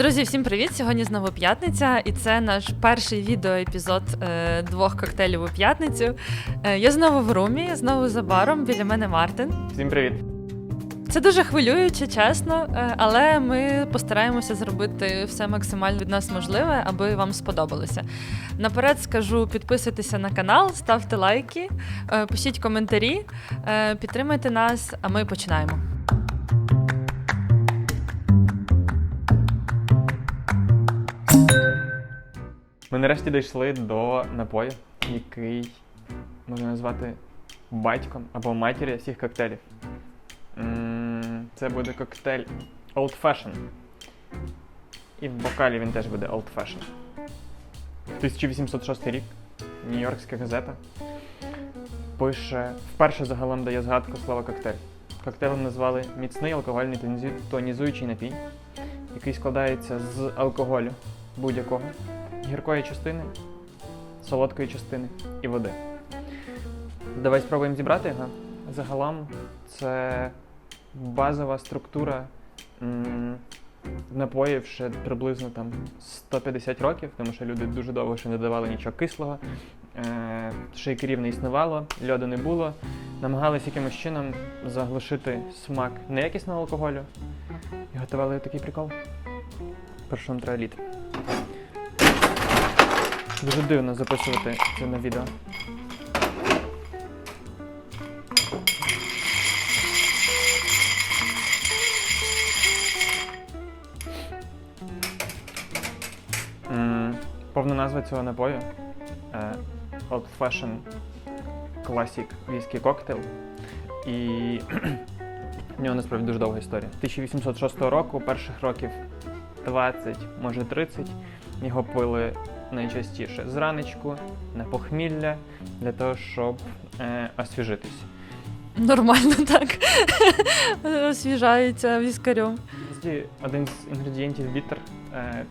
Друзі, всім привіт! Сьогодні знову п'ятниця, і це наш перший відеоепізод е, двох коктейлів у п'ятницю. Е, я знову в румі, знову за баром. Біля мене Мартин. Всім привіт. Це дуже хвилююче, чесно, е, але ми постараємося зробити все максимально від нас можливе, аби вам сподобалося. Наперед скажу: підписуйтеся на канал, ставте лайки, е, пишіть коментарі, е, підтримайте нас, а ми починаємо. Нарешті дійшли до напою, який можна назвати батьком або матір'ю всіх коктейлів. Це буде коктейль Old Fashion. І в бокалі він теж буде Old Fashion. 1806 рік. Нью-Йоркська газета. Пише, вперше загалом дає згадку слова коктейль. Коктейлем назвали міцний алкогольний тонізуючий напій, який складається з алкоголю будь-якого, гіркої частини, солодкої частини і води. Давай спробуємо зібрати його. Загалом це базова структура м, напоїв ще приблизно там 150 років, тому що люди дуже довго ще не давали нічого кислого, е, шейкерів не існувало, льоду не було. Намагались якимось чином заглушити смак неякісного алкоголю і готували такий прикол. Першому треба лід. Дуже дивно записувати це на відео. Повна назва цього напою е, Old Fashion Classic Whisky Cocktail. І в нього насправді дуже довга історія. 1806 року, перших років 20, може 30, його пили найчастіше зранечку, на похмілля, для того, щоб е, освіжитись. Нормально так. Освіжається віскарем. Один з інгредієнтів бітер е,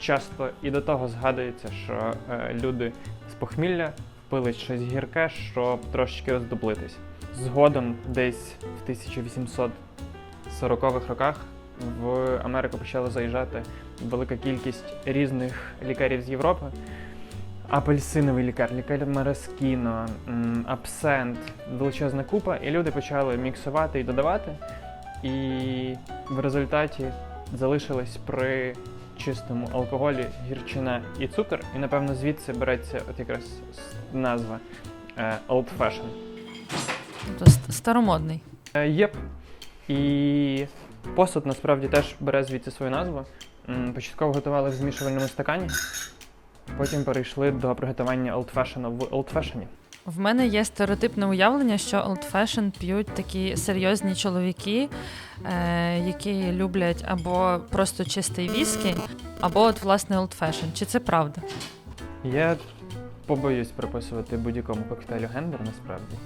часто і до того згадується, що е, люди з похмілля пили щось гірке, щоб трошечки роздоблитись. Згодом, десь в 1840-х роках, в Америку почала заїжджати велика кількість різних лікарів з Європи. Апельсиновий лікар, лікар Мараскіно, абсент, величезна купа, і люди почали міксувати і додавати. І в результаті залишились при чистому алкоголі гірчина і цукор, і напевно звідси береться от якраз назва е, Old Fashion. Тобто старомодний. Е, Єп. І посуд насправді теж бере звідси свою назву. Початково готували в змішувальному стакані, потім перейшли до приготування Fashion в Fashion. В мене є стереотипне уявлення, що fashion п'ють такі серйозні чоловіки, е, які люблять або просто чистий віскі, або от власне old. Чи це правда? Я побоюсь приписувати будь-якому коктейлю гендер насправді.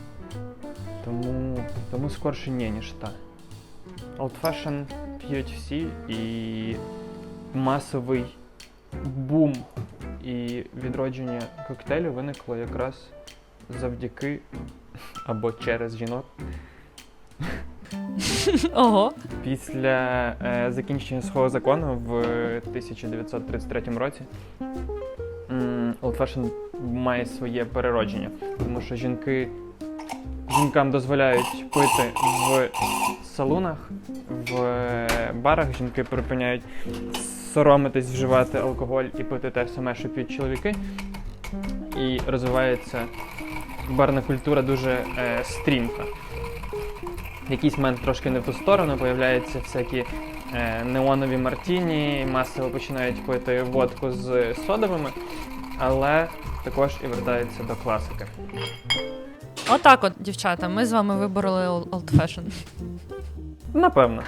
Тому, тому скорше ні, ніж так. Old Fashion п'ють всі і масовий бум і відродження коктейлю виникло якраз завдяки або через жінок. Ого. Після е, закінчення свого закону в 1933 році Old Fashion має своє переродження, тому що жінки жінкам дозволяють пити в салунах, в е, барах. Жінки припиняють соромитись вживати алкоголь і пити те саме, що п'ють чоловіки. І розвивається барна культура дуже е, стрімко в якийсь момент трошки не в ту сторону, появляються всякі е, неонові мартіні, масово починають пити водку з содовими, але також і вертаються до класики. Отак, от, дівчата, ми з вами вибороли ол- old fashion. Напевно.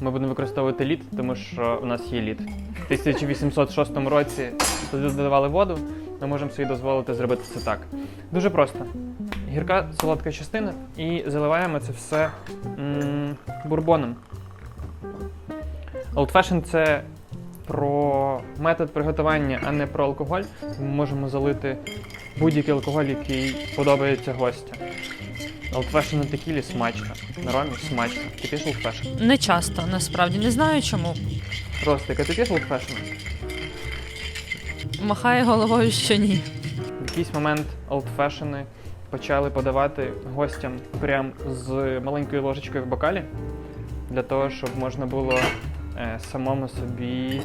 Ми будемо використовувати лід, тому що у нас є лід. В 1806 році туди додавали воду, ми можемо собі дозволити зробити це так. Дуже просто. Гірка солодка частина і заливаємо це все м, бурбоном. Old Fashion це про метод приготування, а не про алкоголь. Ми можемо залити будь-який алкоголь, який подобається гостя. Fashion на текілі смачно. На ромі смачно. Ти п'єш Fashion? Не часто, насправді, не знаю чому. Ростик, а ти п'єш Fashion? Махає головою, що ні. В якийсь момент Fashion почали подавати гостям прям з маленькою ложечкою в бокалі, для того, щоб можна було е, самому собі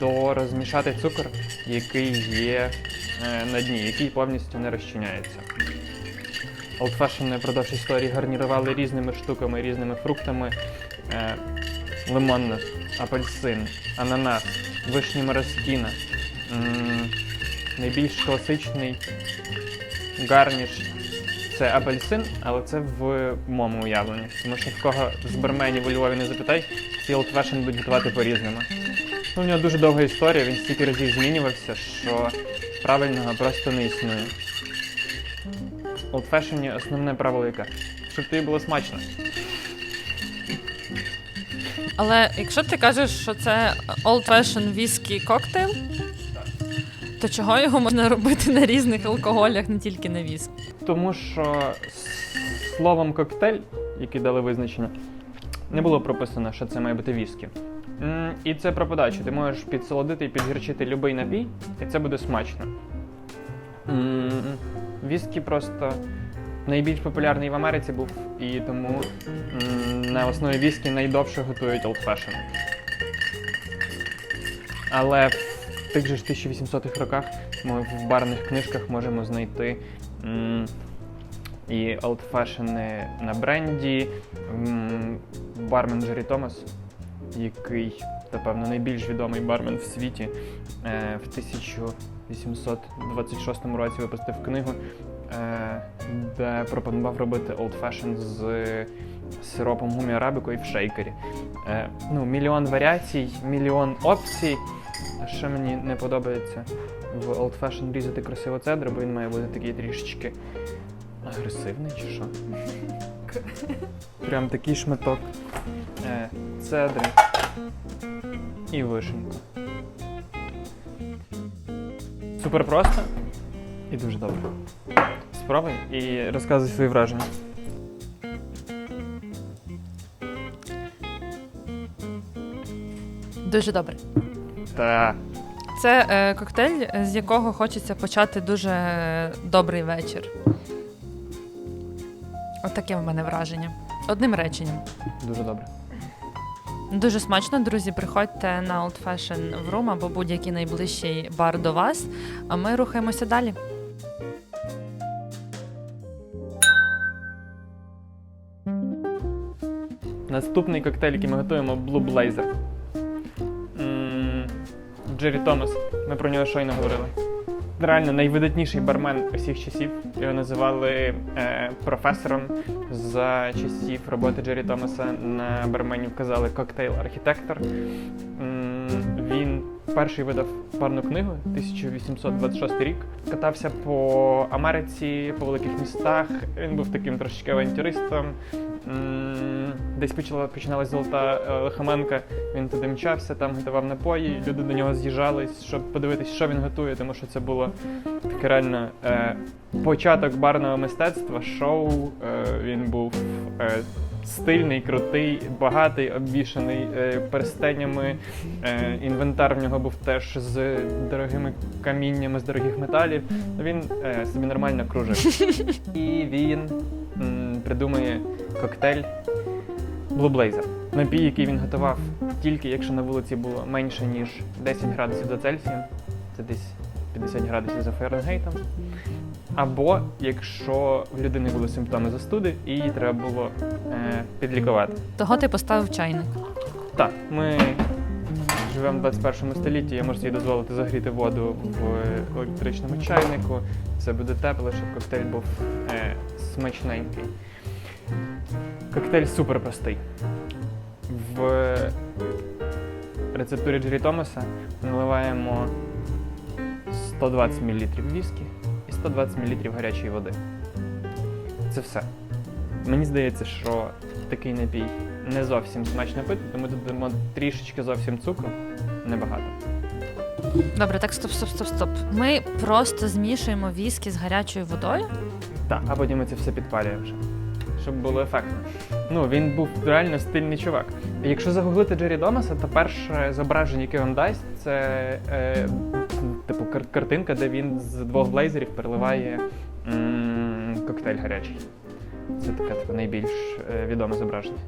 дорозмішати цукор, який є е, на дні, який повністю не розчиняється. Fashion впродовж історії гарнірували різними штуками, різними фруктами. Е, лимонна, апельсин, ананас, вишні мороскіна. Найбільш класичний гарніш це апельсин, але це в моєму уявленні. Тому що в кого з барменів у Львові не запитай, ці Old будуть готувати по-різному. Ну, у нього дуже довга історія, він стільки разів змінювався, що правильного просто не існує. Old Fashion основне правило яке? Щоб тобі було смачно. Але якщо ти кажеш, що це old fashion whisky коктейл, то чого його можна робити на різних алкоголях, не тільки на віскі? Тому що словом коктейль, який дали визначення, не було прописано, що це має бути віскі. М, І це про подачу. Ти можеш підсолодити і підгірчити будь-який напій, і це буде смачно. М, Віскі просто найбільш популярний в Америці був, і тому на основі віскі найдовше готують Old Fashion. Але в тих же ж 1800-х роках ми в барних книжках можемо знайти і Old Fashion на бренді, бармен Джері Томас, який, напевно, найбільш відомий бармен в світі, е, в 1826 році випустив книгу, е, де пропонував робити Old Fashion з сиропом гумі арабіко і в шейкері. Е, ну, мільйон варіацій, мільйон опцій. А що мені не подобається в Old Fashion різати красиво цедри, бо він має бути такий трішечки агресивний чи що? Прям такий шматок е, цедри і вишенька. Супер просто і дуже добре. Спробуй і розказуй свої враження. Дуже добре. Та Це е, коктейль, з якого хочеться почати дуже добрий вечір. Отаке в мене враження. Одним реченням. дуже добре. Дуже смачно, друзі. Приходьте на Old Fashion в Room або будь-який найближчий бар до вас. А ми рухаємося далі. Наступний коктейль, який ми готуємо, Blue Blazer. Джері Томас. Ми про нього щойно говорили. Реально найвидатніший бармен усіх часів. Його називали е, професором за часів роботи Джері Томаса на барменів казали коктейл-архітектор. Він перший видав парну книгу 1826 рік. Катався по Америці, по великих містах. Він був таким трошечки авантюристом. Десь почала починалась золота е, лихоманка. Він туди мчався, там готував напої. Люди до нього з'їжджались, щоб подивитись, що він готує, тому що це було таке реально е, початок барного мистецтва, шоу. Е, він був е, стильний, крутий, багатий, обвішаний е, перстенями. Е, інвентар в нього був теж з дорогими каміннями, з дорогих металів. Він е, собі нормально кружив. І він м, придумує коктейль Blue Blazer. Напій, який він готував тільки якщо на вулиці було менше, ніж 10 градусів за Цельсієм, це десь 50 градусів за Фаренгейтом. Або якщо в людини були симптоми застуди і її треба було е, підлікувати. Того ти поставив чайник. Так, ми живемо в 21 столітті, я можу собі дозволити загріти воду в електричному чайнику. Це буде тепло, щоб коктейль був е, смачненький. Коктейль супер простий. В рецептурі Джері Томаса наливаємо 120 мл віскі і 120 мл гарячої води. Це все. Мені здається, що такий напій не зовсім смачно пити, тому додамо трішечки зовсім цукру, небагато. Добре, так стоп, стоп, стоп, стоп. Ми просто змішуємо віскі з гарячою водою. Так, а потім ми це все підпалюємо вже. Щоб було ефектно. Ну, він був реально стильний чувак. Якщо загуглити Джері Домаса, то перше зображення, яке він дасть, це е, типу кар- картинка, де він з двох блейзерів переливає м, коктейль гарячий. Це таке типу, найбільш е, відоме зображення.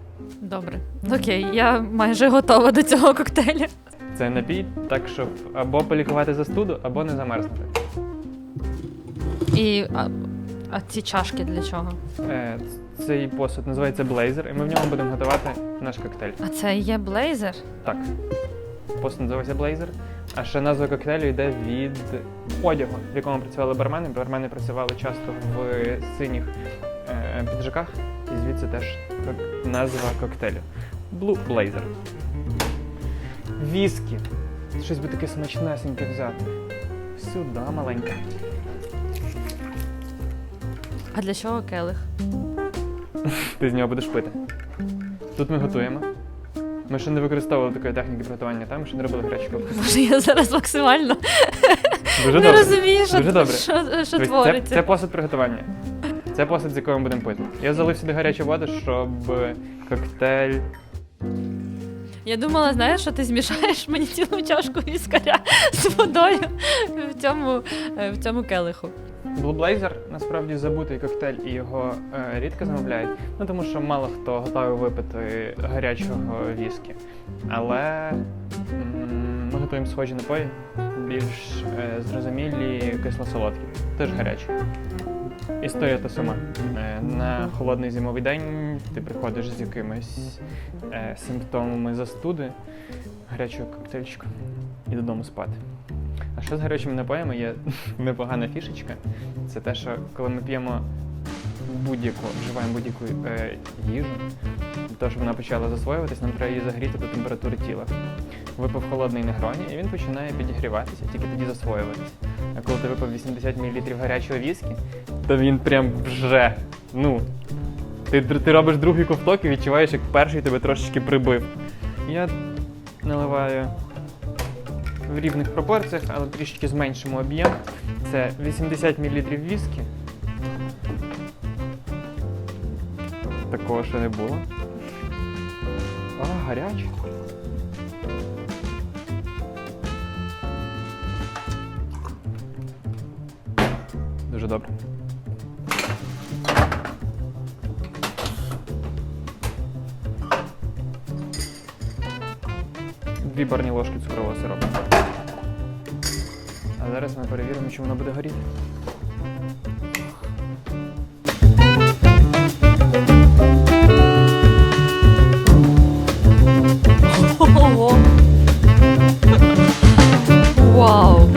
Добре. Окей, я майже готова до цього коктейля. Це напій, так щоб або полікувати застуду, або не замерзнути. І а, а ці чашки для чого? Е, цей посуд називається блейзер, і ми в ньому будемо готувати наш коктейль. А це і є блейзер? Так. Посуд називається блейзер. А ще назва коктейлю йде від одягу, в якому працювали бармени. Бармени працювали часто в синіх е, піджаках, і звідси теж назва коктейлю. Blue Blazer. Віскі. Щось би таке смачнесеньке взяти. Сюди маленьке. А для чого келих? Ти з нього будеш пити. Тут ми готуємо. Ми ще не використовували такої техніки приготування, там ще не робили гарячу каву. Боже, я зараз максимально Дуже не добре. розумію, що, Дуже добре. що, що Дивись, це, твориться. це посуд приготування. Це посуд, з якого ми будемо пити. Я залив сюди гарячу воду, щоб коктейль. Я думала, знаєш, що ти змішаєш мені цілу чашку віскаря з водою в цьому, е, в цьому келиху. Blue Blazer насправді забутий коктейль і його е, рідко замовляють. Ну тому що мало хто готовий випити гарячого віскі. Але м, ми готуємо схожі напої, більш е, зрозумілі кисло-солодкі, теж гарячі. Історія та сама. Е, на холодний зимовий день ти приходиш з якимись е, симптомами застуди, гарячого коктейльчика і додому спати. Що з гарячими напоями є непогана фішечка. Це те, що коли ми п'ємо будь-яку, вживаємо будь-яку е, їжу, для того, щоб вона почала засвоюватись, нам треба її загріти до температури тіла. Випив холодний негроні, і він починає підігріватися, тільки тоді засвоюватись. А коли ти випив 80 мл гарячого віскі, то він прям вже, ну, ти, ти робиш другий ковток і відчуваєш, як перший тебе трошечки прибив. Я наливаю в рівних пропорціях, але трішки зменшимо об'єм. Це 80 мл віскі. Такого ще не було. А, гаряче. Дуже добре. Дві парні ложки цукрового сиропу. Зараз ми перевіримо, чи воно буде горіти. Ого! Вау!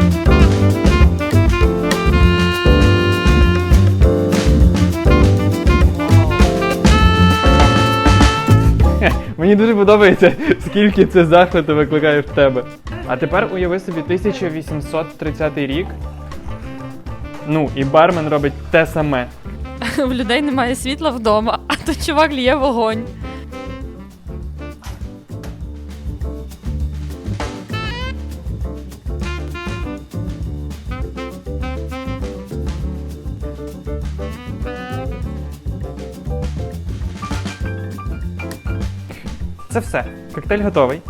Мені дуже подобається, скільки це захвату викликає в тебе. А тепер уяви собі 1830 рік. Ну, і бармен робить те саме. В людей немає світла вдома, а тут чувак лє вогонь. Це все. Коктейль готовий.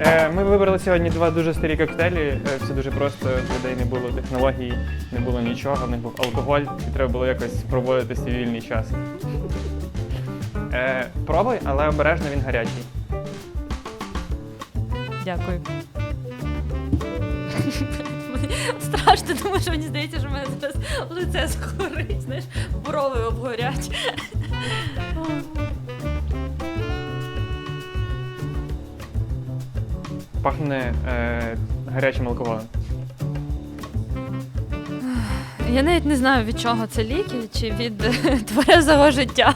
Е, Ми вибрали сьогодні два дуже старі коктейлі. Е, Все дуже просто, в людей не було технологій, не було нічого, них був алкоголь, і треба було якось проводити свій вільний час. Е, Пробуй, але обережно він гарячий. Дякую. Страшно, тому що мені здається, що в мене зараз лице згорить, знаєш, брови обгорять. Пахне е, гарячим алкоголем. Я навіть не знаю, від чого це ліки, чи від е, тверезого життя,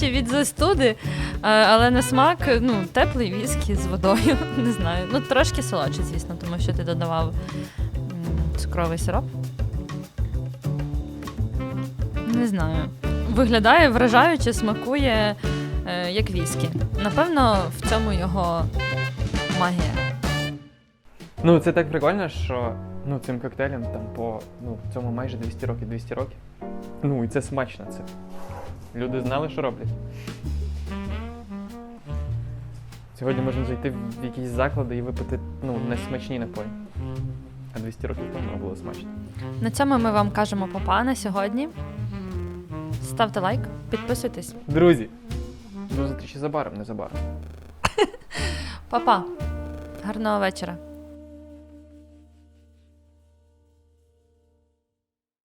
чи від застуди. Е, Але на смак ну, теплий віскі з водою. Не знаю. Ну, трошки солодше, звісно, тому що ти додавав цукровий сироп. Не знаю. Виглядає вражаюче, смакує е, як віскі. Напевно, в цьому його магія. Ну, це так прикольно, що ну, цим коктейлем там по ну, цьому майже 200 років 200 років. Ну і це смачно. Це Люди знали, що роблять. Сьогодні можна зайти в якісь заклади і випити ну, найсмачні напої. А 200 років тому було смачно. На цьому ми вам кажемо папа на сьогодні. Ставте лайк, підписуйтесь. Друзі, до зустрічі забаром, незабаром. Па-па. Гарного вечора.